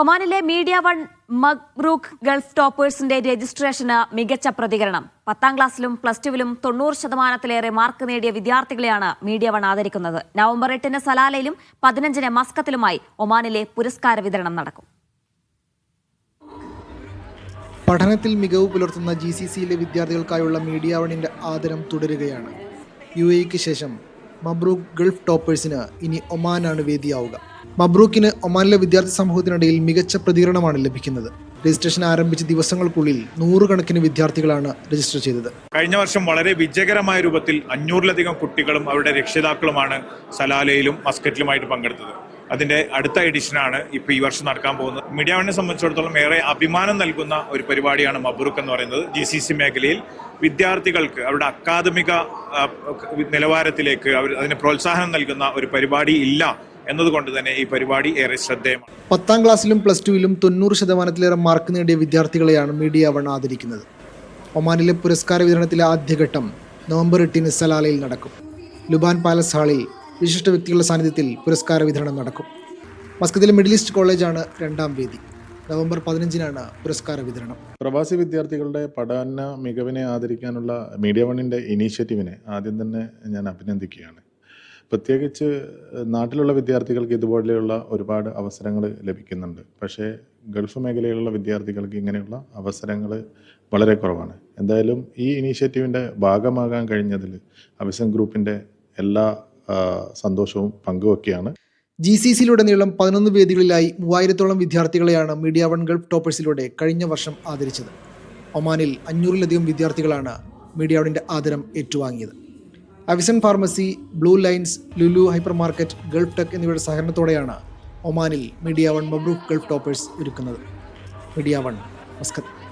ഒമാനിലെ media one മഗ്രൂഖ് Gulf ടോപ്പേഴ്സിന്റെ രജിസ്ട്രേഷന് മികച്ച പ്രതികരണം. പത്താം ക്ലാസ്സിലും പ്ലസ് ടുവിലും തൊണ്ണൂറ് ശതമാനത്തിലേറെ മാർക്ക് നേടിയ വിദ്യാർത്ഥികളെയാണ് മീഡിയ വൺ ആദരിക്കുന്നത്. നവംബർ എട്ടിന് സലാലയിലും പതിനഞ്ചിന് മസ്കത്തിലുമായി ഒമാനിലെ പുരസ്കാര വിതരണം നടക്കും. പഠനത്തിൽ മികവ് പുലർത്തുന്ന ജി സി സിയിലെ വിദ്യാർത്ഥികൾക്കായുള്ള മീഡിയ വണിന്റെ ആദരം തുടരുകയാണ്. യു എക്ക് ശേഷം മബ്രൂക്ക് ഗൾഫ് ടോപ്പേഴ്സിന് ഇനി ഒമാനാണ് വേദിയാവുക. മബ്രൂക്കിന് ഒമാനിലെ വിദ്യാർത്ഥി സമൂഹത്തിനിടയിൽ മികച്ച പ്രതികരണമാണ് ലഭിക്കുന്നത്. രജിസ്ട്രേഷൻ ആരംഭിച്ച ദിവസങ്ങൾക്കുള്ളിൽ നൂറുകണക്കിന് വിദ്യാർത്ഥികളാണ് രജിസ്റ്റർ ചെയ്തത്. കഴിഞ്ഞ വർഷം വളരെ വിജയകരമായ രൂപത്തിൽ അഞ്ഞൂറിലധികം കുട്ടികളും അവരുടെ രക്ഷിതാക്കളുമാണ് സലാലയിലും മസ്കറ്റിലുമായിട്ട് പങ്കെടുത്തത്. അതിന്റെ അടുത്ത എഡിഷനാണ് ഇപ്പൊ ഈ വർഷം നടക്കാൻ പോകുന്നത്. മീഡിയ വണ്ണിനെ സംബന്ധിച്ചിടത്തോളം ഏറെ അഭിമാനം നൽകുന്ന ഒരു പരിപാടിയാണ് മബ്രൂക്ക് എന്ന് പറയുന്നത്. ജി സി സി മേഖലയിൽ വിദ്യാർത്ഥികൾക്ക് അവരുടെ അക്കാദമിക നിലവാരത്തിലേക്ക് അവർ അതിന് പ്രോത്സാഹനം നൽകുന്ന ഒരു പരിപാടി ഇല്ല എന്നതുകൊണ്ട് തന്നെ ഈ പരിപാടി ഏറെ ശ്രദ്ധേയമാണ്. പത്താം ക്ലാസ്സിലും പ്ലസ് ടുവിലും തൊണ്ണൂറ് ശതമാനത്തിലേറെ മാർക്ക് നേടിയ വിദ്യാർത്ഥികളെയാണ് മീഡിയ വൺ ആദരിക്കുന്നത്. ഒമാനിലെ പുരസ്കാര വിതരണത്തിലെ ആദ്യഘട്ടം നവംബർ എട്ടിന് സലാലയിൽ നടക്കും. ലുബാൻ പാലസ് ഹാളിൽ വിശിഷ്ട വ്യക്തികളുടെ സാന്നിധ്യത്തിൽ പുരസ്കാര വിതരണം നടക്കും. മസ്കത്തിലെ മിഡിൽ ഈസ്റ്റ് കോളേജാണ് രണ്ടാം വേദി. നവംബർ പതിനഞ്ചിനാണ് പുരസ്കാര വിതരണം. പ്രവാസി വിദ്യാർത്ഥികളുടെ പഠന മികവിനെ ആദരിക്കാനുള്ള മീഡിയ വണ്ണിന്റെ ഇനീഷ്യേറ്റീവിനെ ആദ്യം തന്നെ ഞാൻ അഭിനന്ദിക്കുകയാണ്. പ്രത്യേകിച്ച് നാട്ടിലുള്ള വിദ്യാർത്ഥികൾക്ക് ഇതുപോലെയുള്ള ഒരുപാട് അവസരങ്ങൾ ലഭിക്കുന്നുണ്ട്. പക്ഷേ ഗൾഫ് മേഖലയിലുള്ള വിദ്യാർത്ഥികൾക്ക് ഇങ്ങനെയുള്ള അവസരങ്ങൾ വളരെ കുറവാണ്. എന്തായാലും ഈ ഇനീഷ്യേറ്റീവിന്റെ ഭാഗമാകാൻ കഴിഞ്ഞതിൽ അവിസൻ ഗ്രൂപ്പിന്റെ എല്ലാ സന്തോഷവും പങ്കുവെക്കുകയാണ് ജി സി സിയിലുടനീളം പതിനൊന്ന് വേദികളിലായി മൂവായിരത്തോളം വിദ്യാർത്ഥികളെയാണ് മീഡിയ വൺ ഗൾഫ് ടോപ്പേഴ്സിലൂടെ കഴിഞ്ഞ വർഷം ആദരിച്ചത്. ഒമാനിൽ അഞ്ഞൂറിലധികം വിദ്യാർത്ഥികളാണ് മീഡിയ വണിന്റെ ആദരം ഏറ്റുവാങ്ങിയത്. അവിസൺ pharmacy blue lines Lulu hypermarket gulf tech എന്നിവയുടെ സഹകരണത്തോടെയാണ് ഒമാനിൽ മീഡിയ വൺ മബ്രൂഫ് ഗൾഫ് ടോപ്പേഴ്സ് ഒരുക്കുന്നത്. Media one Muscat